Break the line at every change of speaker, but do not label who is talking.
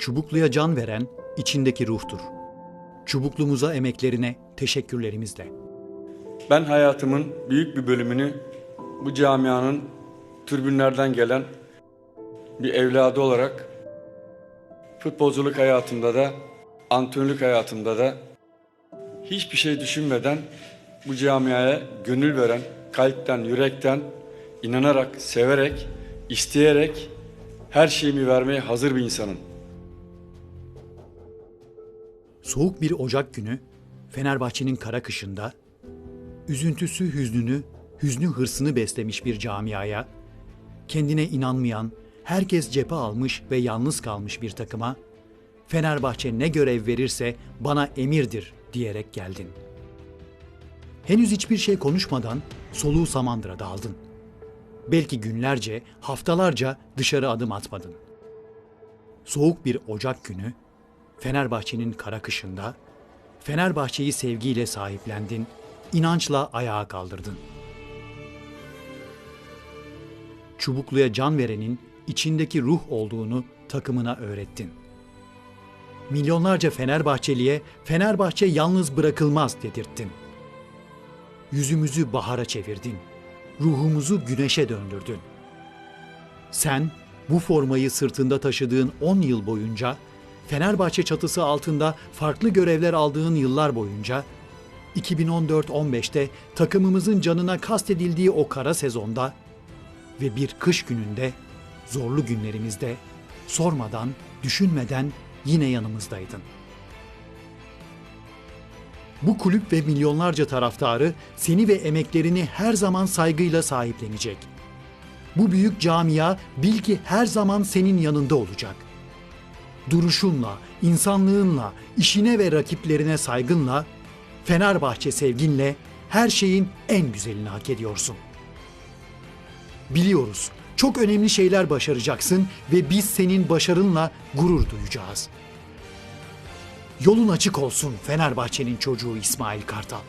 Çubukluya can veren içindeki ruhtur. Çubuklumuza emeklerine teşekkürlerimizle.
Ben hayatımın büyük bir bölümünü bu camianın türbünlerden gelen bir evladı olarak futbolculuk hayatımda da antrenörlük hayatımda da hiçbir şey düşünmeden bu camiaya gönül veren, kalpten, yürekten, inanarak, severek, isteyerek her şeyimi vermeye hazır bir insanım.
Soğuk bir Ocak günü Fenerbahçe'nin kara kışında üzüntüsü hüznünü, hüznü hırsını beslemiş bir camiaya, kendine inanmayan, herkes cephe almış ve yalnız kalmış bir takıma, Fenerbahçe ne görev verirse bana emirdir diyerek geldin. Henüz hiçbir şey konuşmadan soluğu Samandıra'da aldın. Belki günlerce, haftalarca dışarı adım atmadın. Soğuk bir Ocak günü Fenerbahçe'nin kara kışında Fenerbahçe'yi sevgiyle sahiplendin, inançla ayağa kaldırdın. Çubukluya can verenin içindeki ruh olduğunu takımına öğrettin. Milyonlarca Fenerbahçeliye Fenerbahçe yalnız bırakılmaz dedirttin. Yüzümüzü bahara çevirdin. Ruhumuzu güneşe döndürdün. Sen bu formayı sırtında taşıdığın 10 yıl boyunca Fenerbahçe çatısı altında farklı görevler aldığın yıllar boyunca 2014-15'te takımımızın canına kastedildiği o kara sezonda ve bir kış gününde, zorlu günlerimizde sormadan, düşünmeden yine yanımızdaydın. Bu kulüp ve milyonlarca taraftarı seni ve emeklerini her zaman saygıyla sahiplenecek. Bu büyük camia bil ki her zaman senin yanında olacak. Duruşunla, insanlığınla, işine ve rakiplerine saygınla, Fenerbahçe sevginle her şeyin en güzelini hak ediyorsun. Biliyoruz, çok önemli şeyler başaracaksın ve biz senin başarınla gurur duyacağız. Yolun açık olsun Fenerbahçe'nin çocuğu İsmail Kartal.